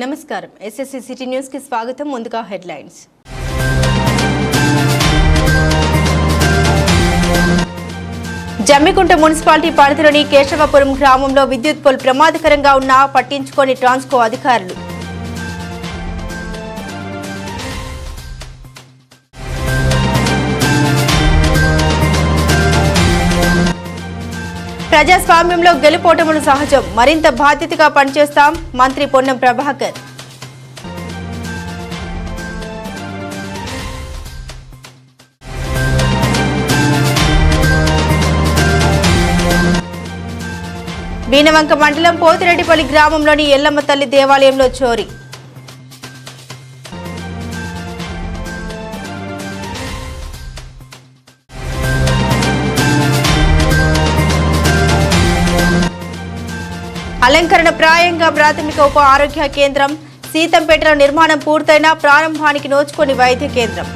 నమస్కారం. SSC city న్యూస్కి స్వాగతం. ముందుగా హెడ్లైన్స్. జమ్మికుంట మున్సిపాలిటీ పరిధిలోని కేశవపురం గ్రామంలో విద్యుత్ పోల్ ప్రమాదకరంగా ఉన్నా పట్టించుకొని ట్రాన్స్కో అధికారులు. ప్రజాస్వామ్యంలో గెలుపోటములు సహజం. మరింత బాధ్యతగా పనిచేస్తాం మంత్రి పొన్నం ప్రభాకర్. వీణవంక మండలం పోతిరెడ్డిపల్లి గ్రామంలోని ఎల్లమ్మ తల్లి దేవాలయంలో చోరీ. అలంకరణ ప్రాయంగా ప్రాథమిక ఉప ఆరోగ్య కేంద్రం సీతంపేటలో నిర్మాణం పూర్తయిన ప్రారంభానికి నోచుకొని వైద్య కేంద్రం.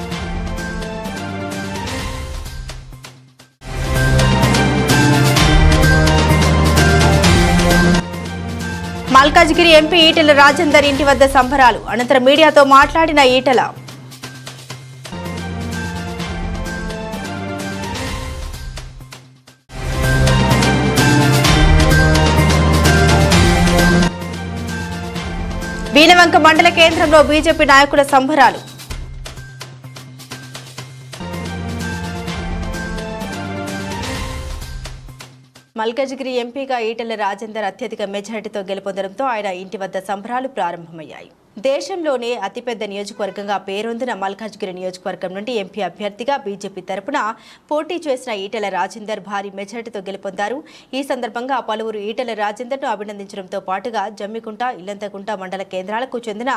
మల్కాజ్గిరి ఎంపీ ఈటెల రాజేందర్ ఇంటి వద్ద సంబరాలు. అనంతరం మీడియాతో మాట్లాడిన ఈటల పీనవంక మండల కేంద్రంలో బీజేపీ నాయకుల సంబరాలు. మల్కజ్గిరి ఎంపీగా ఈటెల రాజేందర్ అత్యధిక మెజారిటీతో గెలుపొందడంతో ఆయన ఇంటి వద్ద సంబరాలు ప్రారంభమయ్యాయి. దేశంలోనే అతిపెద్ద నియోజకవర్గంగా పేరొందిన మల్కాజ్గిరి నియోజకవర్గం నుండి ఎంపీ అభ్యర్థిగా బీజేపీ తరపున పోటీ చేసిన ఈటెల రాజేందర్ భారీ మెజారిటీతో గెలుపొందారు. ఈ సందర్భంగా పలువురు ఈటెల రాజేందర్ను అభినందించడంతో పాటుగా జమ్మికుంట ఇల్లంతకుంట మండల కేంద్రాలకు చెందిన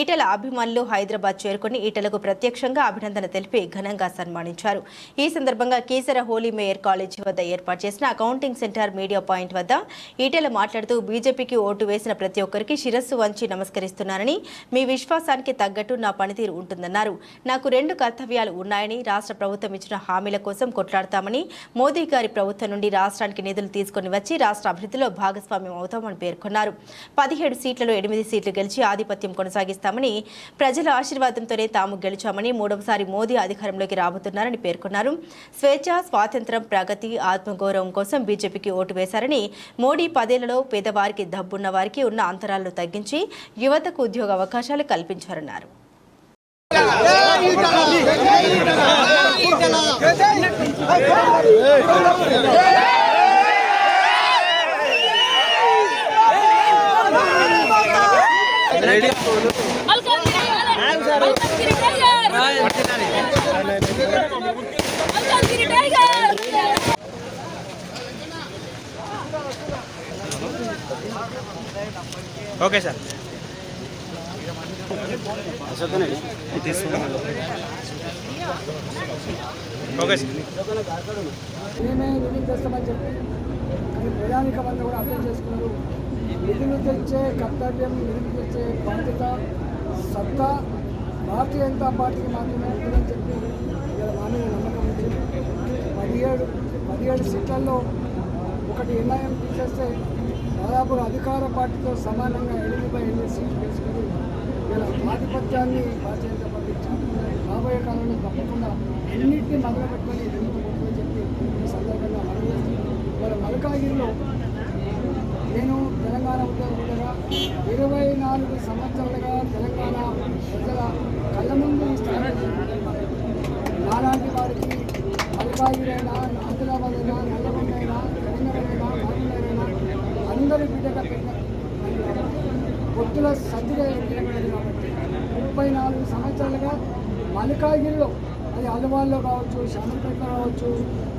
ఈటెల అభిమానులు హైదరాబాద్ చేరుకుని ఈటెలకు ప్రత్యక్షంగా అభినందన తెలిపి ఘనంగా సన్మానించారు. ఈ సందర్భంగా కీసర హోలీ మేయర్ కాలేజీ వద్ద ఏర్పాటు చేసిన అకౌంటింగ్ సెంటర్ మీడియా పాయింట్ వద్ద ఈటెల మాట్లాడుతూ బీజేపీకి ఓటు వేసిన ప్రతి ఒక్కరికి శిరస్సు వంచి నమస్కరిస్తున్నారని మీ విశ్వాసానికి తగ్గట్టు నా పనితీరు ఉంటుందన్నారు. నాకు రెండు కర్తవ్యాలు ఉన్నాయని రాష్ట్ర ప్రభుత్వం ఇచ్చిన హామీల కోసం కొట్లాడతామని మోదీ గారి ప్రభుత్వం నుండి రాష్ట్రానికి నిధులు తీసుకొని వచ్చి రాష్ట్ర అభివృద్ధిలో భాగస్వామ్యం అవుతామని పేర్కొన్నారు. పదిహేడు సీట్లలో ఎనిమిది సీట్లు గెలిచి ఆధిపత్యం కొనసాగిస్తామని ప్రజల ఆశీర్వాదంతోనే తాము గెలిచామని మూడవసారి మోదీ అధికారంలోకి రాబోతున్నారని పేర్కొన్నారు. స్వేచ్ఛ స్వాతంత్ర్యం ప్రగతి ఆత్మగౌరవం కోసం బీజేపీకి ఓటు వేశారని మోడీ పదేళ్ళలో పేదవారికి డబ్బున్న వారికి ఉన్న అంతరాలను తగ్గించి యువతకు ఉద్యోగ ఉద్యోగ అవకాశాలు కల్పించారన్నారు. Okay sir. మేమే నిధులు చెప్పి అది ప్రయాణికం అంతా కూడా అర్థం చేసుకున్నారు. నిధులు తెచ్చే కర్తవ్యం నిధులు తెచ్చే బాధ్యత సత్తా భారతీయ జనతా పార్టీకి మాత్రమే ఉంటుందని చెప్పి ఇలా మా మీద నమ్మకం ఉంది. పదిహేడు పదిహేడు సీట్లలో ఒకటి ఎన్ఐఎం తీసేస్తే దాదాపుగా అధికార పార్టీతో సమానంగా ఎనిమిది బై ఎనిమిది సీట్లు. ఆధిపత్యాన్ని భారతీయ జనతా పార్టీ చాటుకున్నారు రాబోయే కాలంలో తప్పకుండా అన్నింటినీ మొదలు పెట్టుకొని ఎందుకు పోతుందని చెప్పి ఈ సందర్భంగా మనం చేస్తున్నాం. ఇవాళ మలకాగిరిలో నేను తెలంగాణ ఉద్యోగులుగా ఇరవై నాలుగు సంవత్సరాలుగా తెలంగాణ ప్రజల కళ్ళ ముందు నాలాంటి వారికి మల్కాగిరైనా ఆదిలాబాద్ అయినా నల్లగొండ అయినా కరీంనగర్ అయినా మహబూబ్నగర్ అయినా అందరి బిడ్డగా పెట్టిన పొత్తుల సర్దిగా ముప్పై నాలుగు సంవత్సరాలుగా మల్లికాగిరిలో అది అలవాల్లో కావచ్చు శామర్పేటలో కావచ్చు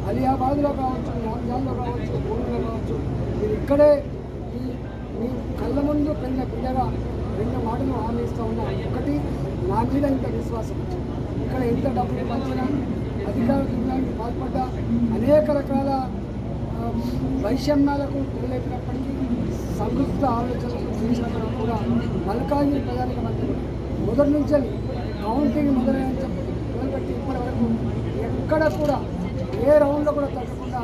అలియాబాద్లో కావచ్చు యాంజాల్లో కావచ్చు భూమిలో కావచ్చు మీరు ఇక్కడే ఈ మీ కళ్ళ ముందు పెరిగిన పిల్లగా రెండు మాటలు హామీ ఇస్తూ ఉన్నా ఒకటి నా మీద ఇంత విశ్వాసం ఇక్కడ ఎంత డబ్బులు పంచినా అధికారులు ఇవ్వడానికి పాల్పడ్డ అనేక రకాల వైషమ్యాలకు తెలియపినప్పటికీ సంతృప్త ఆలోచనలు చేసినప్పుడు కూడా మల్కాగిరి ప్రజానికి మంత్రి మొదటి నుంచి కౌంటింగ్ మొదలైన మొదలుపెట్టి ఇప్పటి వరకు ఎక్కడ కూడా ఏ రౌండ్లో కూడా తగ్గకుండా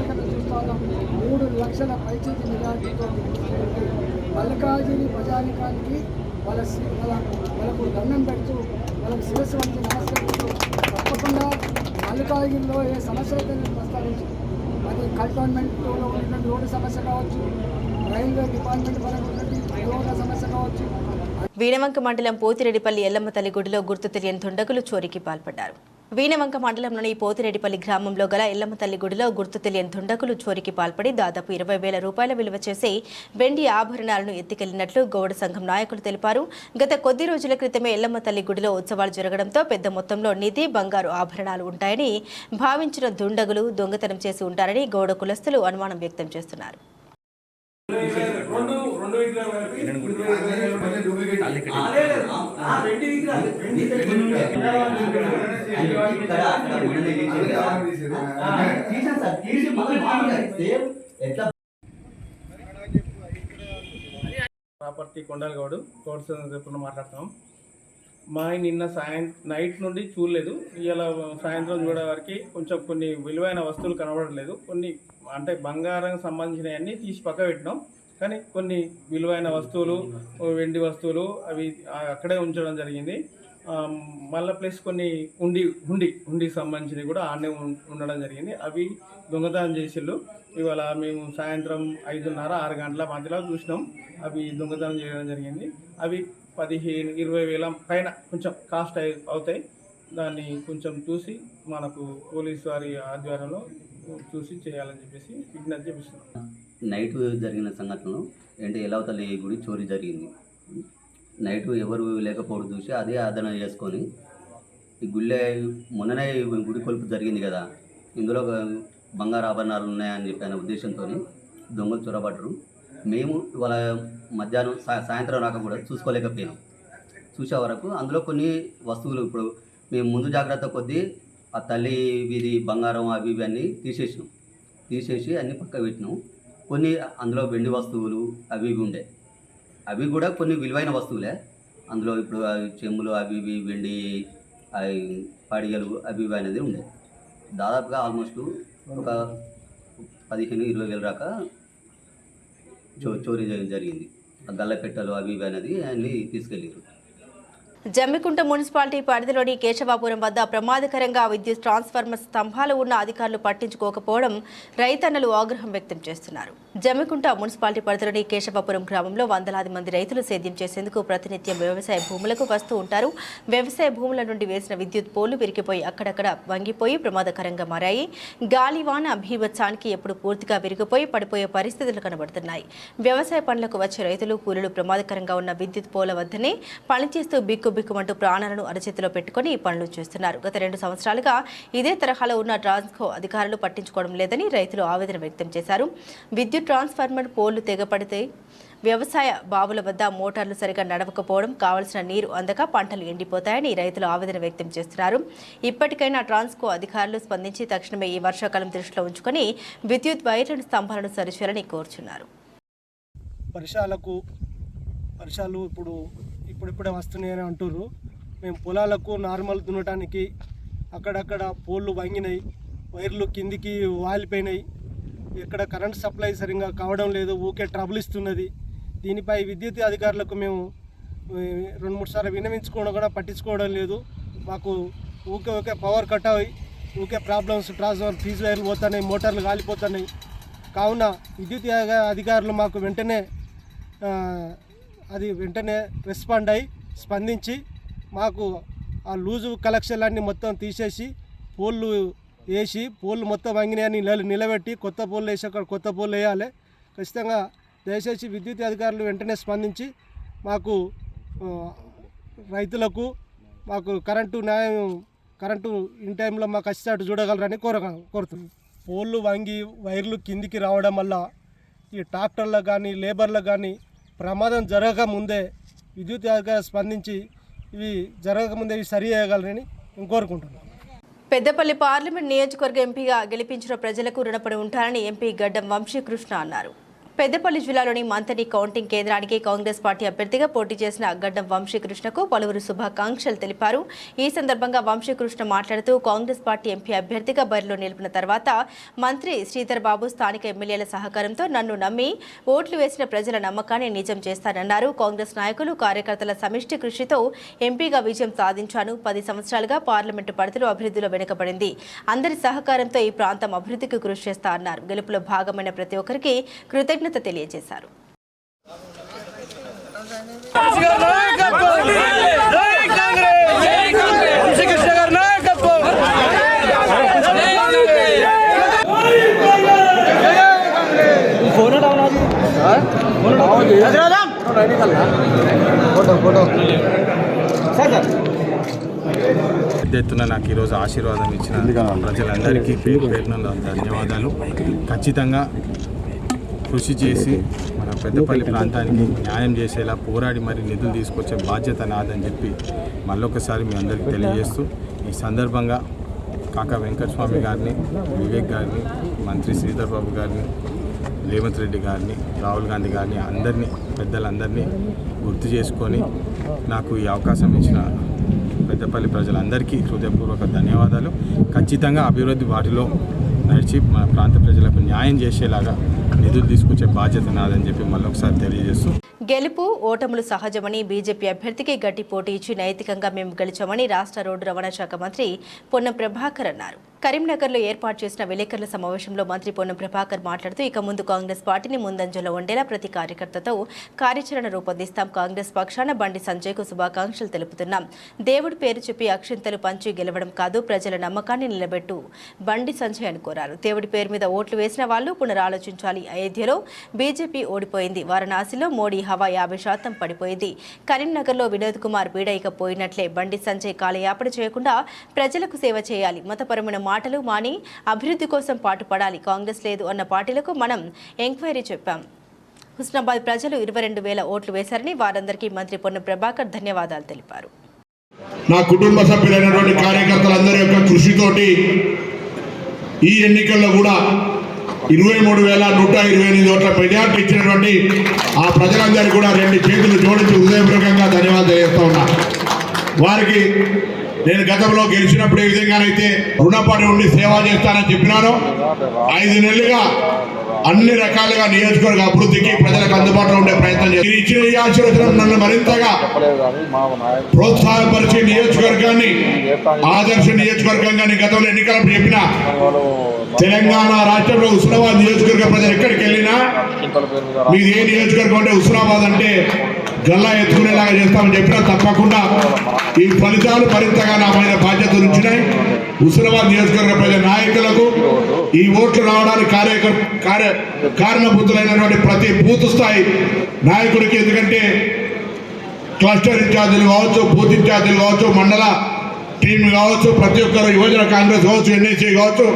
ఇక్కడ చూస్తా మూడు లక్షల పైచేతి మెజార్టీతో మల్కాజీని ప్రజానికానికి వాళ్ళ వాళ్ళ వాళ్ళకు దండం పెడుతూ వాళ్ళకి శిరస్సు వంటి నమస్కరిస్తూ తప్పకుండా మల్కాజీలో ఏ సమస్య అయితే ప్రస్తావించి అది కంటోన్మెంట్లో ఉన్నటువంటి రోడ్డు సమస్య కావచ్చు రైల్వే డిపార్ట్మెంట్ పరంగా ఉన్నటువంటి రోడ్ల సమస్య కావచ్చు వీణవంక మండలం పోతిరెడ్డిపల్లి ఎల్లమ్మ తల్లి గుడిలో గుర్తు తెలియని దుండగులు చోరీకి పాల్పడ్డారు. వీణవంక మండలంలోని పోతిరెడ్డిపల్లి గ్రామంలో గల ఎల్లమ్మ తల్లి గుడిలో గుర్తు తెలియని దుండగులు చోరీకి పాల్పడి దాదాపు ఇరవై వేల రూపాయల విలువ చేసే వెండి ఆభరణాలను ఎత్తుకెళ్ళినట్లు గౌడ సంఘం నాయకులు తెలిపారు. గత కొద్ది రోజుల క్రితమే ఎల్లమ్మ తల్లి గుడిలో ఉత్సవాలు జరగడంతో పెద్ద మొత్తంలో నిధి బంగారు ఆభరణాలు ఉంటాయని భావించిన దుండగులు దొంగతనం చేసి ఉంటారని గౌడ కులస్తులు అనుమానం వ్యక్తం చేస్తున్నారు. ప్రాపర్టీ కొండలగౌడు కోర్సు తరపున మాట్లాడుతాం మా ఆయన నిన్న సాయం నైట్ నుండి చూడలేదు ఇవాళ సాయంత్రం చూడే వరకు కొంచెం కొన్ని విలువైన వస్తువులు కనబడలేదు కొన్ని అంటే బంగారం సంబంధించినవన్నీ తీసి పక్క పెట్టినాం కానీ కొన్ని విలువైన వస్తువులు వెండి వస్తువులు అవి అక్కడే ఉంచడం జరిగింది. మళ్ళీ ప్లస్ కొన్ని ఉండి హుండి హుండికి సంబంధించినవి కూడా ఆడనే ఉం- ఉండడం జరిగింది. అవి దొంగతనం చేసిళ్ళు. ఇవాళ మేము సాయంత్రం ఐదున్నర ఆరు గంటల మధ్యలో చూసినాం. అవి దొంగతనం చేయడం జరిగింది. అవి పదిహేను ఇరవై వేల పైన కొంచెం కాస్ట్ అయి- అవుతాయి. దాన్ని కొంచెం చూసి మనకు పోలీసు వారి ఆధ్వర్యంలో చూసి చేయాలని చెప్పేసి విజ్ఞప్తి చేపిస్తున్నాం. నైట్ జరిగిన సంఘటనలో ఏంటి ఎలవతల్లి గుడి చోరీ జరిగింది. నైట్ ఎవరు లేకపోవడం చూసి అదే ఆదరణ చేసుకొని ఈ గుళ్ళే మొన్ననే గుడి కొలుపు జరిగింది కదా ఇందులో బంగారు ఆభరణాలు ఉన్నాయని చెప్పి అనే ఉద్దేశంతో దొంగలు చొరబడ్డరు. మేము వాళ్ళ మధ్యాహ్నం సాయంత్రం రాక కూడా చూసుకోలేకపోయినాం. చూసే వరకు అందులో కొన్ని వస్తువులు ఇప్పుడు మేము ముందు జాగ్రత్త కొద్దీ ఆ తల్లి వీధి బంగారం అవి ఇవి అన్నీ తీసేసినాం. తీసేసి అన్ని పక్క పెట్టినాం. కొన్ని అందులో వెండి వస్తువులు అవి ఇవి ఉండే. అవి కూడా కొన్ని విలువైన వస్తువులే. అందులో ఇప్పుడు అవి చెంబులు అవి ఇవి వెండి అవి పడిగలు అవి ఇవి అనేది ఉండే. దాదాపుగా ఆల్మోస్ట్ ఒక పదిహేను ఇరవై వేల దాకా చో చోరీ జరిగింది. గల్లపెట్టలు గల్ల అవి ఇవి అనేది అన్ని తీసుకెళ్ళారు జమ్మికుంట మున్సిపాలిటీ పరిధిలోని కేశవాపురం వద్ద ప్రమాదకరంగా విద్యుత్ ట్రాన్స్ఫార్మర్ స్తంభాలు ఉన్న అధికారులు పట్టించుకోకపోవడం రైతన్నలు ఆగ్రహం వ్యక్తం చేస్తున్నారు. జమ్మికుంట మున్సిపాలిటీ పరిధిలోని కేశవాపురం గ్రామంలో వందలాది మంది రైతులు సేద్యం చేసేందుకు ప్రతినిత్యం వ్యవసాయ భూములకు వస్తూ ఉంటారు. వ్యవసాయ భూముల నుండి వేసిన విద్యుత్ పోలు విరిగిపోయి అక్కడక్కడ వంగిపోయి ప్రమాదకరంగా మారాయి. గాలివాన భీభత్సానికి ఎప్పుడు పూర్తిగా విరిగిపోయి పడిపోయే పరిస్థితులు కనబడుతున్నాయి. వ్యవసాయ పనులకు వచ్చే రైతులు కూలీలు ప్రమాదకరంగా ఉన్న విద్యుత్ పోల వద్దనే పనిచేస్తూ బిక్కు బిక్కుమంటూ ప్రాణాలను అరచేతిలో పెట్టుకుని ఈ పనులు చేస్తున్నారు. గత రెండు సంవత్సరాలుగా ఇదే తరహాలో ఉన్న ట్రాన్స్కో అధికారులు పట్టించుకోవడం లేదని రైతులు ఆవేదన వ్యక్తం చేశారు. విద్యుత్ ట్రాన్స్ఫార్మర్ పోల్లు తెగపడితే వ్యవసాయ బావుల వద్ద మోటార్లు సరిగా నడవకపోవడం కావలసిన నీరు అందక పంటలు ఎండిపోతాయని రైతులు ఆవేదన వ్యక్తం చేస్తున్నారు. ఇప్పటికైనా ట్రాన్స్కో అధికారులు స్పందించి తక్షణమే ఈ వర్షాకాలం దృష్టిలో ఉంచుకొని విద్యుత్ వైర్లను స్తంభాలను సరిచేయాలని కోరుచున్నారు. వర్షాలకు వర్షాలు ఇప్పుడు ఇప్పుడిప్పుడే వస్తున్నాయని అంటుర్రు. మేము పొలాలకు నార్మల్ దున్నటానికి అక్కడక్కడ పోళ్ళు వంగినాయి వైర్లు కిందికి వాలిపోయినాయి. ఇక్కడ కరెంట్ సప్లై సరిగ్గా కావడం లేదు ఊకే ట్రబుల్ ఇస్తున్నది. దీనిపై విద్యుత్ అధికారులకు మేము రెండు మూడు సార్లు వినవించుకోవడం కూడా పట్టించుకోవడం లేదు. మాకు ఊకే ఊకే పవర్ కట్ అయ్యి ఊకే ప్రాబ్లమ్స్ ట్రాన్స్ఫర్ ఫీజు వైర్లు పోతున్నాయి మోటార్లు కాలిపోతున్నాయి కావున విద్యుత్ అధికారులు మాకు వెంటనే అది వెంటనే రెస్పాండ్ అయ్యి స్పందించి మాకు ఆ లూజు కలెక్షన్లన్నీ మొత్తం తీసేసి పోళ్ళు వేసి పోళ్ళు మొత్తం వంగినాయని నిలబెట్టి కొత్త పోళ్ళు వేసి అక్కడ కొత్త పోళ్ళు వేయాలి. ఖచ్చితంగా దయచేసి విద్యుత్ అధికారులు వెంటనే స్పందించి మాకు రైతులకు మాకు కరెంటు న్యాయం కరెంటు ఇన్ టైంలో మాకు వచ్చేటట్టు చూడగలరని కోర కోరుతున్నాం. పోళ్ళు వంగి వైర్లు కిందికి రావడం వల్ల ఈ ట్రాక్టర్లకు కానీ లేబర్లకు కానీ ప్రమాదం జరగక ముందే విద్యుత్ అధికారులు స్పందించి ఇవి జరగక ముందే ఇవి సరి చేయగలరని కోరుకుంటున్నాను పెద్దపల్లి పార్లమెంట్ నియోజకవర్గ ఎంపీగా గెలిపించిన ప్రజలకు రుణపడి ఉంటారని ఎంపీ గడ్డం వంశీకృష్ణ అన్నారు. పెద్దపల్లి జిల్లాలోని మంతని కౌంటింగ్ కేంద్రానికి కాంగ్రెస్ పార్టీ అభ్యర్థిగా పోటీ చేసిన గడ్డం వంశీకృష్ణకు పలువురు శుభాకాంక్షలు తెలిపారు. ఈ సందర్భంగా వంశీకృష్ణ మాట్లాడుతూ కాంగ్రెస్ పార్టీ ఎంపీ అభ్యర్థిగా బరిలో నిలిపిన తర్వాత మంత్రి శ్రీధర్ బాబు స్థానిక ఎమ్మెల్యేల సహకారంతో నన్ను నమ్మి ఓట్లు వేసిన ప్రజల నమ్మకాన్ని నిజం చేస్తానన్నారు. కాంగ్రెస్ నాయకులు కార్యకర్తల సమిష్టి కృషితో ఎంపీగా విజయం సాధించాను. పది సంవత్సరాలుగా పార్లమెంటు పరిధిలో అభివృద్ధిలో వెనుకబడింది. అందరి సహకారంతో ఈ ప్రాంతం అభివృద్ధికి కృషి చేస్తా అన్నారు. గెలుపులో భాగమైన ప్రతి ఒక్కరికి కృతజ్ఞత తెలియజేశారు. పెద్ద ఎత్తున నాకు ఈరోజు ఆశీర్వాదం ఇచ్చిన ప్రజలందరికీ పేరు పేరున ధన్యవాదాలు. ఖచ్చితంగా కృషి చేసి మన పెద్దపల్లి ప్రాంతానికి న్యాయం చేసేలా పోరాడి మరి నిధులు తీసుకొచ్చే బాధ్యత నాదని చెప్పి మళ్ళొకసారి మీ అందరికీ తెలియజేస్తూ ఈ సందర్భంగా కాకా వెంకటస్వామి గారిని వివేక్ గారిని మంత్రి శ్రీధర్ బాబు గారిని రేవంత్ రెడ్డి గారిని రాహుల్ గాంధీ గారిని అందరినీ పెద్దలందరినీ గుర్తు చేసుకొని నాకు ఈ అవకాశం ఇచ్చిన పెద్దపల్లి ప్రజలందరికీ హృదయపూర్వక ధన్యవాదాలు. ఖచ్చితంగా అభివృద్ధి వాటిలో నడిచి మన ప్రాంత ప్రజలకు న్యాయం చేసేలాగా నిధులు తీసుకొచ్చే బాధ్యత నాదని చెప్పి మళ్ళీ ఒకసారి తెలియజేస్తూ గెలుపు ఓటములు సహజమని బీజేపీ అభ్యర్థికి గట్టి పోటీ ఇచ్చి నైతికంగా మేము గెలిచామని రాష్ట్ర రోడ్డు రవాణా శాఖ మంత్రి పొన్నం ప్రభాకర్ అన్నారు. కరీంనగర్లో ఏర్పాటు చేసిన విలేకరుల సమావేశంలో మంత్రి పొన్నం ప్రభాకర్ మాట్లాడుతూ ఇక ముందు కాంగ్రెస్ పార్టీని ముందంజలో ఉండేలా ప్రతి కార్యకర్తతో కార్యాచరణ రూపొందిస్తాం. కాంగ్రెస్ పక్షాన బండి సంజయ్కు శుభాకాంక్షలు తెలుపుతున్నాం. దేవుడి పేరు చెప్పి అక్షింతలు పంచి గెలవడం కాదు ప్రజల నమ్మకాన్ని నిలబెట్టు బండి సంజయ్ అని కోరారు. దేవుడి పేరు మీద ఓట్లు వేసిన వాళ్ళు పునరాలోచించాలి. అయోధ్యలో బీజేపీ ఓడిపోయింది. వారణాసిలో మోడీ హవా యాభై శాతం పడిపోయింది. కరీంనగర్లో వినోద్ కుమార్ బీడైక పోయినట్లే బండి సంజయ్ కాలయాపన చేయకుండా ప్రజలకు సేవ చేయాలి. మతపరమైన మాటలు మాని అభివృద్ధి కోసం పాటుపడాలి. కాంగ్రెస్ లేదు అన్న పార్టీలకు మనం ఎంక్వైరీ చెప్పాం. హుస్నాబాద్ ప్రజలు ఇరవై రెండు వేల ఓట్లు వేశారని వారందరికీ మంత్రి పొన్ను ప్రభాకర్ ధన్యవాదాలు తెలిపారు. నా కుటుంబ సభ్యులైనటువంటి కార్యకర్తలందరి యొక్క కృషితోటి ఈ ఎన్నికల్లో కూడా ఇరవై మూడు వేల నూట ఇరవై ఎనిమిది ఓట్ల మెజార్టీ ఇచ్చినటువంటి ఆ ప్రజలందరికీ కూడా రెండు చేతులు జోడించి హృదయపూర్వకంగా ధన్యవాదాలు తెలియజేస్తా ఉన్నా. వారికి నేను గతంలో గెలిచినప్పుడు ఏ విధంగానైతే రుణపడి ఉండి సేవ చేస్తానని చెప్పినాను ఐదు నెలలుగా అన్ని రకాలుగా నియోజకవర్గ అభివృద్ధికి ప్రజలకు అందుబాటులో ఉండే ప్రయత్నం ఇచ్చిన ఈ ఆశీర్వచనం నన్ను మరింతగా ప్రోత్సాహపరిచే నియోజకవర్గాన్ని ఆదర్శ నియోజకవర్గంగా గతంలో ఎన్నికలప్పుడు చెప్పిన తెలంగాణ రాష్ట్రంలో హుస్నాబాద్ నియోజకవర్గ ప్రజలు ఎక్కడికి వెళ్ళినా మీది ఏ నియోజకవర్గం అంటే హుస్నాబాద్ అంటే గల్లా ఎత్తుకునేలాగా చేస్తామని చెప్పినా తప్పకుండా ఈ ఫలితాలు మరింతగా నా మీద బాధ్యత ఉంచినాయి. హుస్నాబాద్ నియోజకవర్గ ప్రజల నాయకులకు ఈ ఓట్లు రావడానికి కార్య కార్య కారణభూతులైనటువంటి ప్రతి బూత్ స్థాయి నాయకుడికి ఎందుకంటే క్లస్టర్ ఇన్ఛార్జీలు కావచ్చు బూత్ ఇన్ఛార్జీలు కావచ్చు మండల టీం కావచ్చు ప్రతి ఒక్కరు యువజన కాంగ్రెస్ కావచ్చు ఎన్ఐసీ కావచ్చు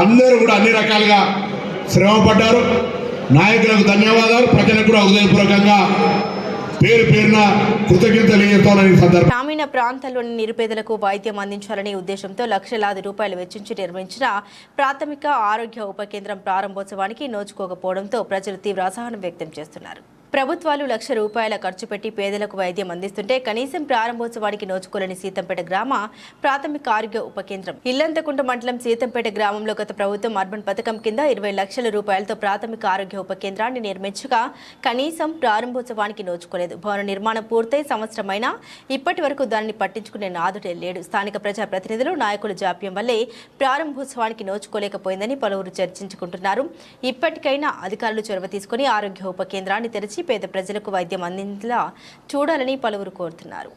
అందరూ కూడా అన్ని రకాలుగా శ్రమ పడ్డారు నాయకులకు ధన్యవాదాలు. ప్రజలకు కూడా హృదయపూర్వకంగా పేరు పేరున కృతజ్ఞతలు గ్రామీణ ప్రాంతాల్లోని నిరుపేదలకు వైద్యం అందించాలనే ఉద్దేశంతో లక్షలాది రూపాయలు వెచ్చించి నిర్మించిన ప్రాథమిక ఆరోగ్య ఉప కేంద్రం ప్రారంభోత్సవానికి నోచుకోకపోవడంతో ప్రజలు తీవ్ర అసహనం వ్యక్తం చేస్తున్నారు. ప్రభుత్వాలు లక్ష రూపాయల ఖర్చు పెట్టి పేదలకు వైద్యం అందిస్తుంటే కనీసం ప్రారంభోత్సవానికి నోచుకోలేని సీతంపేట గ్రామ ప్రాథమిక ఆరోగ్య ఉప కేంద్రం. ఇల్లంతకుంట మండలం సీతంపేట గ్రామంలో గత ప్రభుత్వం అర్బన్ పథకం కింద ఇరవై లక్షల రూపాయలతో ప్రాథమిక ఆరోగ్య ఉప కేంద్రాన్ని నిర్మించగా కనీసం ప్రారంభోత్సవానికి నోచుకోలేదు. భవన నిర్మాణం పూర్తయి సంవత్సరమైనా ఇప్పటి వరకు దానిని పట్టించుకునే నాదుడే లేడు. స్థానిక ప్రజా ప్రతినిధులు నాయకుల జాప్యం వల్లే ప్రారంభోత్సవానికి నోచుకోలేకపోయిందని పలువురు చర్చించుకుంటున్నారు. ఇప్పటికైనా అధికారులు చొరవ తీసుకుని ఆరోగ్య ఉప కేంద్రాన్ని పేద ప్రజలకు వైద్యం అందించేలా చూడాలని పలువురు కోరుతున్నారు.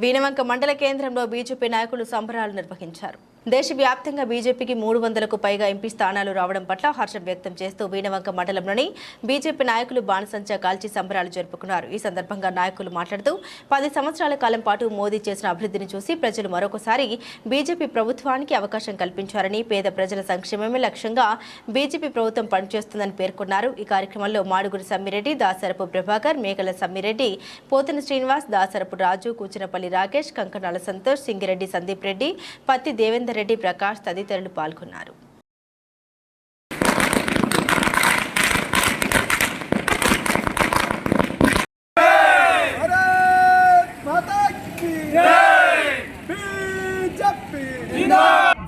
వీణవంక మండల కేంద్రంలో బీజేపీ నాయకులు సంబరాలు నిర్వహించారు. దేశవ్యాప్తంగా బీజేపీకి మూడు వందలకు పైగా ఎంపీ స్థానాలు రావడం పట్ల హర్షం వ్యక్తం చేస్తూ వీణవంక మండలంలోని బీజేపీ నాయకులు బాణసంచా కాల్చి సంబరాలు జరుపుకున్నారు. ఈ సందర్భంగా నాయకులు మాట్లాడుతూ పది సంవత్సరాల కాలం పాటు మోదీ చేసిన అభివృద్ధిని చూసి ప్రజలు మరొకసారి బీజేపీ ప్రభుత్వానికి అవకాశం కల్పించారని పేద ప్రజల సంక్షేమమే లక్ష్యంగా బీజేపీ ప్రభుత్వం పనిచేస్తుందని పేర్కొన్నారు. ఈ కార్యక్రమంలో మాడుగురు సమ్మిరెడ్డి దాసరపు ప్రభాకర్ మేకల సమ్మిరెడ్డి పోతన శ్రీనివాస్ దాసరపు రాజు కూచినపల్లి రాకేష్ కంకణాల సంతోష్ సింగిరెడ్డి సందీప్ రెడ్డి పత్తి దేవేంద్ర రెడ్డి ప్రకాష్ తదితరులు పాల్గొన్నారు.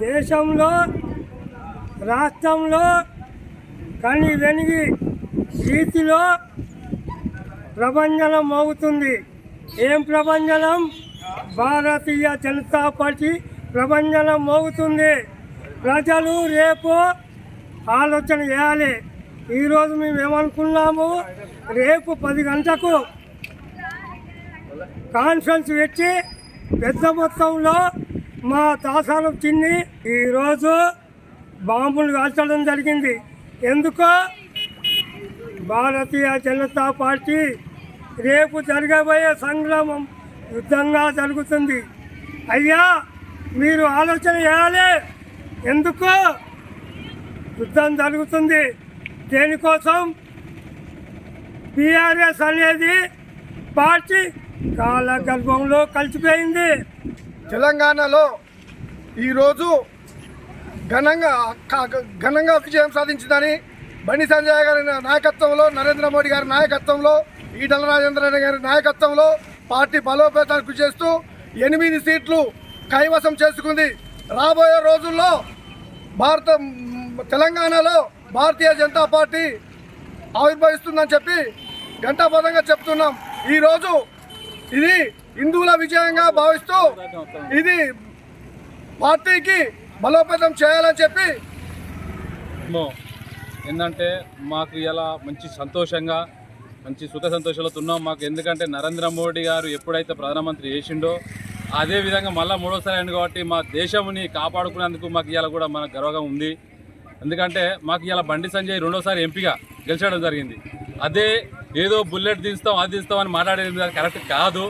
దేశంలో రాష్ట్రంలో కని వెనిగి రీతిలో ప్రభంజనం అవుతుంది. ఏం ప్రభంజనం? భారతీయ జనతా పార్టీ ప్రభంజనం మోగుతుంది. ప్రజలు రేపు ఆలోచన చేయాలి. ఈరోజు మేము ఏమనుకున్నాము రేపు పది గంటలకు కాన్ఫరెన్స్ పెట్టి పెద్ద మొత్తంలో మా దాసాలు తిని ఈరోజు బాంబులు కాల్చడం జరిగింది. ఎందుకో భారతీయ జనతా పార్టీ రేపు జరగబోయే సంగ్రామం యుద్ధంగా జరుగుతుంది. అయ్యా! మీరు ఆలోచన చేయాలి. ఎందుకు? యుద్ధం జరుగుతుంది. దేనికోసం? బీఆర్ఎస్ అనేది పార్టీ కాలగర్భంలో కలిసిపోయింది. తెలంగాణలో ఈరోజు ఘనంగా ఘనంగా విజయం సాధించిందని బండి సంజయ్ గారి నాయకత్వంలో నరేంద్ర మోడీ గారి నాయకత్వంలో ఈటల రాజేంద్ర గారి నాయకత్వంలో పార్టీ బలోపేతాలు కృషి చేస్తూ ఎనిమిది సీట్లు కైవసం చేసుకుంది. రాబోయే రోజుల్లో భారత తెలంగాణలో భారతీయ జనతా పార్టీ ఆవిర్భవిస్తుందని చెప్పి ఘంటాపదంగా చెప్తున్నాం. ఈరోజు ఇది హిందువుల విజయంగా భావిస్తూ ఇది పార్టీకి బలోపేతం చేయాలని చెప్పి ఏంటంటే మాకు ఇలా మంచి సంతోషంగా మంచి సుఖ సంతోషాలతో ఉన్నాం. మాకు ఎందుకంటే నరేంద్ర మోడీ గారు ఎప్పుడైతే ప్రధానమంత్రి చేసిండో అదే విధంగా మళ్ళీ మూడోసారి అయింది కాబట్టి మా దేశంని కాపాడుకునేందుకు మాకు ఇవాళ కూడా మనకు గర్వంగా ఉంది. ఎందుకంటే మాకు ఇలా బండి సంజయ్ రెండోసారి ఎంపీగా గెలిచడం జరిగింది. అదే ఏదో బుల్లెట్ దిస్తాం అది దిస్తాం అని మాట్లాడేది కరెక్ట్ కాదు.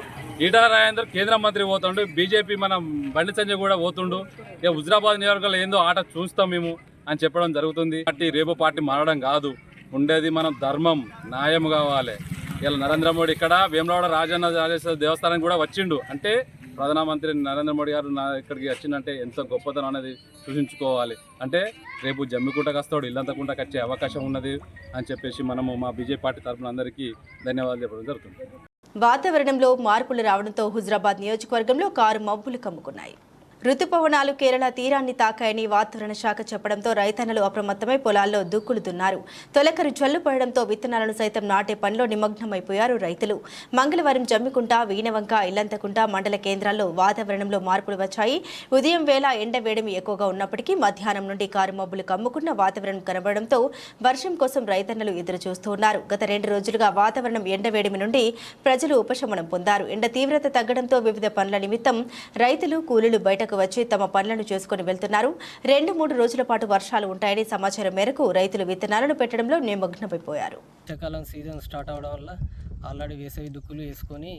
ఈటల రాజేందర్ కేంద్ర మంత్రి పోతుండు బీజేపీ మన బండి సంజయ్ కూడా పోతుండు. ఇక హుజరాబాద్ నియోజకవర్గంలో ఏందో ఆట చూస్తాం మేము అని చెప్పడం జరుగుతుంది. పార్టీ రేపు పార్టీ మారడం కాదు. ఉండేది మనం ధర్మం న్యాయం కావాలి. ఇలా నరేంద్ర మోడీ ఇక్కడ వేమలవాడ రాజన్న రాజేశ్వర దేవస్థానం కూడా వచ్చిండు. అంటే ప్రధానమంత్రి నరేంద్ర మోడీ గారు నా ఇక్కడికి వచ్చిందంటే ఎంత గొప్పతనం అనేది సూచించుకోవాలి అంటే రేపు జమ్మికుంటకు వస్తాడు ఇల్లంతకుంటకు వచ్చే అవకాశం ఉన్నది అని చెప్పేసి మనము మా బీజేపీ పార్టీ తరఫున అందరికీ ధన్యవాదాలు చెప్పడం జరుగుతుంది. వాతావరణంలో మార్పులు రావడంతో హుజరాబాద్ నియోజకవర్గంలో కారు మబ్బులు కమ్ముకున్నాయి. రుతుపవనాలు కేరళ తీరాన్ని తాకాయని వాతావరణ శాఖ చెప్పడంతో రైతన్నలు అప్రమత్తమై పొలాల్లో దుక్కులు దున్నారు తొలకరు జల్లు పడడంతో విత్తనాలను సైతం నాటే పనిలో నిమగ్నమైపోయారు రైతులు. మంగళవారం జమ్మికుంట వీణవంక ఇల్లంతకుంట మండల కేంద్రాల్లో వాతావరణంలో మార్పులు వచ్చాయి. ఉదయం వేళ ఎండ వేడిమి ఎక్కువగా ఉన్నప్పటికీ మధ్యాహ్నం నుండి కారు మబ్బులు కమ్ముకున్న వాతావరణం కనబడడంతో వర్షం కోసం రైతన్నలు ఎదురు చూస్తున్నారు గత రెండు రోజులుగా వాతావరణం ఎండ వేడిమి నుండి ప్రజలు ఉపశమనం పొందారు. ఎండ తీవ్రత తగ్గడంతో వివిధ పనుల నిమిత్తం రైతులు కూలీలు బయటకు వచ్చి తమ పనులను చేసుకుని వెళ్తున్నారు. రెండు మూడు రోజుల పాటు వర్షాలు ఉంటాయని సమాచారం మేరకు రైతులు విత్తనాలను పెట్టడంలో నిమగ్నమైపోయారు. వర్షాకాలం సీజన్ స్టార్ట్ అవడం వల్ల ఆల్రెడీ వేసవి దుక్కులు వేసుకొని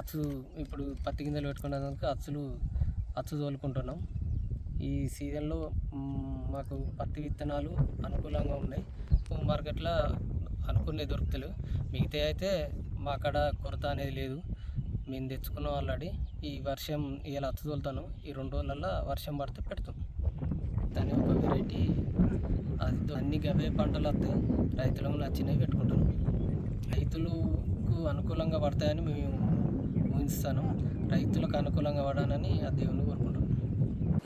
అచ్చు ఇప్పుడు పత్తి గింజలు పెట్టుకున్నందుకు అచ్చులు అచ్చు తోలుకుంటున్నాం. ఈ సీజన్లో మాకు పత్తి విత్తనాలు అనుకూలంగా ఉన్నాయి. మార్కెట్లో అనుకునే దొరుకుతలేవు మిగతా అయితే మా అక్కడ కొరత అనేది లేదు. మేము తెచ్చుకున్న ఆల్రెడీ ఈ వర్షం ఇలా అచ్చు ఈ రెండు రోజులలో వర్షం పడితే పెడతాం. దాని ఒక వెరైటీ అది అన్ని గవే పంటలు వస్తాయి రైతులకు నచ్చినవి పెట్టుకుంటాను రైతులకు అనుకూలంగా పడతాయని మేము ఊహిస్తాను. రైతులకు అనుకూలంగా పడాలని ఆ దేవుని కోరుకుంటున్నాం.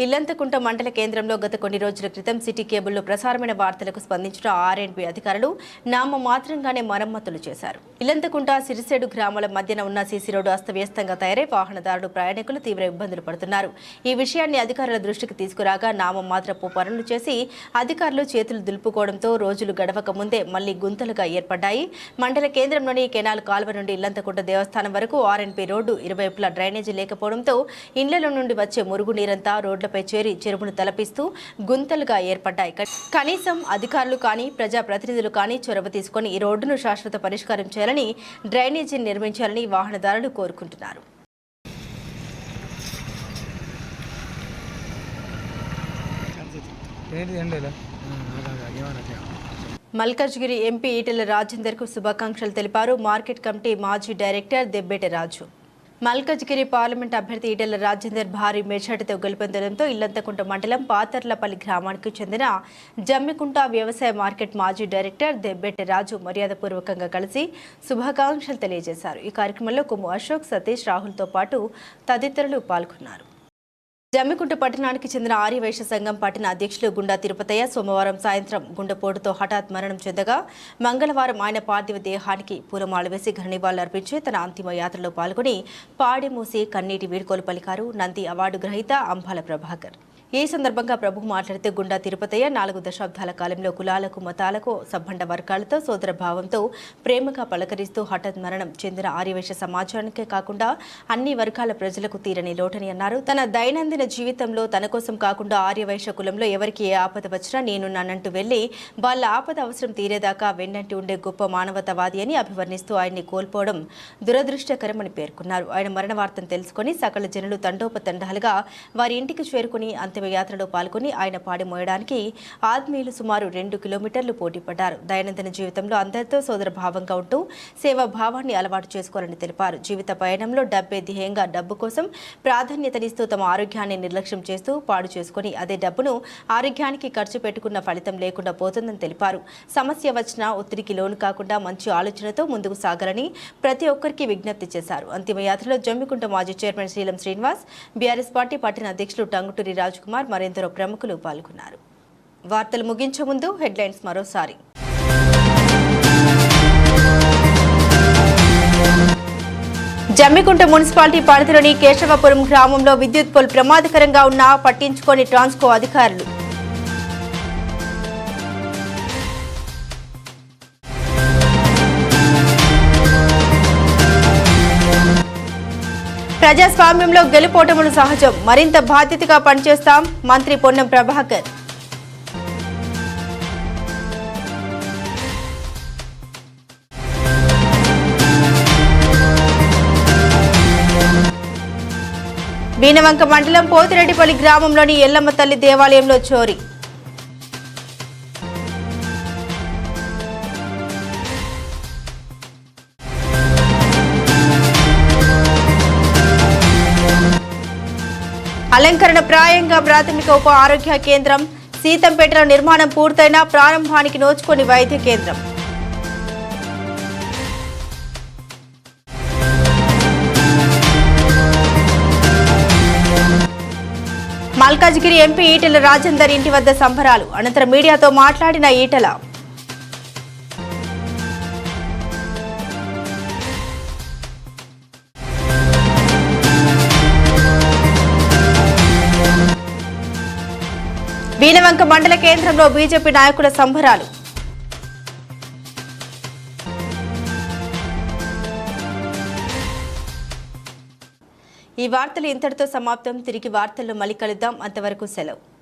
ఇల్లంతకుంట మండల కేంద్రంలో గత కొన్ని రోజుల క్రితం సిటీ కేబుల్లో ప్రసారమైన వార్తలకు స్పందించిన ఆర్ఎండ్బి అధికారులు నామ మాత్రంగానే మరమ్మతులు చేశారు. ఇల్లంతకుంట సిరిసేడు గ్రామాల మధ్యన ఉన్న సీసీ రోడ్డు అస్తవ్యస్తంగా తయారై వాహనదారులు ప్రయాణికులు తీవ్ర ఇబ్బందులు పడుతున్నారు. ఈ విషయాన్ని అధికారుల దృష్టికి తీసుకురాగా నామమాత్రపు పనులు చేసి అధికారులు చేతులు దులుపుకోవడంతో రోజులు గడవక ముందే మళ్ళీ గుంతలుగా ఏర్పడ్డాయి. మండల కేంద్రంలోని కెనాల్ కాల్వ నుండి ఇల్లంతకుంట దేవస్థానం వరకు ఆర్ఎన్పి రోడ్డు ఇరువైపులా డ్రైనేజీ లేకపోవడంతో ఇండ్ల నుండి వచ్చే మురుగునీరంతా రోడ్ల రోడ్లపై చేరి చెరువును తలపిస్తూ గుంతలుగా ఏర్పడ్డాయి. కనీసం అధికారులు కానీ ప్రజాప్రతినిధులు కానీ చొరవ తీసుకొని ఈ రోడ్డును శాశ్వత పరిష్కారం చేయాలని డ్రైనేజీని నిర్మించాలని వాహనదారులు కోరుకుంటున్నారు. మల్కజ్గిరి ఎంపీ ఈటెల రాజేందర్కు శుభాకాంక్షలు తెలిపారు. మార్కెట్ కమిటీ మాజీ డైరెక్టర్ దెబ్బేటి రాజు. మల్కజ్గిరి పార్లమెంట్ అభ్యర్థి ఈటెల రాజేందర్ భారీ మెజార్టీతో గెలుపొందడంతో ఇల్లంతకుంట మండలం పాతర్లపల్లి గ్రామానికి చెందిన జమ్మికుంట వ్యవసాయ మార్కెట్ మాజీ డైరెక్టర్ దెబ్బెట్టి రాజు మర్యాదపూర్వకంగా కలిసి శుభాకాంక్షలు తెలియజేశారు. ఈ కార్యక్రమంలో కుమ్ము అశోక్ సతీష్ రాహుల్తో పాటు తదితరులు పాల్గొన్నారు. జమ్మికుంట పట్టణానికి చెందిన ఆర్యవైశ్య సంఘం పట్టణ అధ్యక్షులు గుండా తిరుపతయ్య సోమవారం సాయంత్రం గుండెపోటుతో హఠాత్ మరణం చెందగా మంగళవారం ఆయన పార్థివ దేహానికి పూలమాల వేసి ఘనివాళులు అర్పించి తన అంతిమ యాత్రలో పాల్గొని పాడిమూసి కన్నీటి వీడ్కోలు పలికారు నంది అవార్డు గ్రహీత అంబాల ప్రభాకర్. ఈ సందర్భంగా ప్రభు మాట్లాడితే గుండా తిరుపతయ్య నాలుగు దశాబ్దాల కాలంలో కులాలకు మతాలకు సబ్బండ వర్గాలతో సోదర భావంతో ప్రేమగా పలకరిస్తూ హఠాత్ మరణం చెందిన ఆర్యవేశ సమాజానికే కాకుండా అన్ని వర్గాల ప్రజలకు తీరని లోటని అన్నారు. తన దైనందిన జీవితంలో తన కోసం కాకుండా ఆర్యవైశ్య కులంలో ఎవరికి ఏ ఆపద వచ్చినా నేనున్నానంటూ వెళ్ళి వాళ్ళ ఆపద అవసరం తీరేదాకా వెన్నంటి ఉండే గొప్ప మానవతవాది అని అభివర్ణిస్తూ ఆయన్ని కోల్పోవడం దురదృష్టకరమని పేర్కొన్నారు. ఆయన మరణ వార్తను తెలుసుకుని సకల జనులు తండోపతండాలుగా వారి ఇంటికి చేరుకుని అంతిమయాత్రలో పాల్గొని ఆయన పాడి మోయడానికి ఆత్మీయులు సుమారు రెండు కిలోమీటర్లు పోటీపడ్డారు. దైనందిన జీవితంలో అందరితో సోదర భావంగా ఉంటూ సేవా భావాన్ని అలవాటు చేసుకోవాలని తెలిపారు. జీవిత పయనంలో డబ్బే ధ్యేయంగా డబ్బు కోసం ప్రాధాన్యతనిస్తూ తమ ఆరోగ్యాన్ని నిర్లక్ష్యం చేస్తూ పాడు చేసుకుని అదే డబ్బును ఆరోగ్యానికి ఖర్చు పెట్టుకున్న ఫలితం లేకుండా పోతుందని తెలిపారు. సమస్య వచ్చినా ఒత్తిడికి లోను కాకుండా మంచి ఆలోచనతో ముందుకు సాగాలని ప్రతి ఒక్కరికి విజ్ఞప్తి చేశారు. అంతిమయాత్రలో జమ్మికుంట మాజీ chairman Sreelam Srinivas BRS party పట్టణ అధ్యక్షులు టంగుటూరి రాజ్ కుమార్ మరెందరో ప్రముఖులు పాల్గొన్నారు. వార్తలు ముగించే ముందు హెడ్లైన్స్ మరోసారి. జమ్మికుంట మున్సిపాలిటీ పరిధిలోని కేశవపురం గ్రామంలో విద్యుత్ పోల్ ప్రమాదకరంగా ఉన్నా పట్టించుకొని ట్రాన్స్కో అధికారులు. ప్రజాస్వామ్యంలో గెలుపోటములు సహజం. మరింత బాధ్యతగా పనిచేస్తాం మంత్రి పొన్నం ప్రభాకర్. బీనవంక మండలం పోతిరెడ్డిపల్లి గ్రామంలోని ఎల్లమ్మ తల్లి దేవాలయంలో చోరీ. అలంకరణ ప్రాయంగా ప్రాథమిక ఉప ఆరోగ్య కేంద్రం సీతంపేటలో నిర్మాణం పూర్తయిన ప్రారంభానికి నోచుకొని వైద్య కేంద్రం. మల్కాజ్గిరి ఎంపీ ఈటెల రాజేందర్ ఇంటి వద్ద సంబరాలు. అనంతరం మీడియాతో మాట్లాడిన ఈటల. వీణవంక మండల కేంద్రంలో బీజేపీ నాయకుల సంబరాలు. ఈ వార్తలు ఇంతటితో సమాప్తం. తిరిగి వార్తల్లో మళ్ళీ కలుద్దాం. అంతవరకు సెలవు.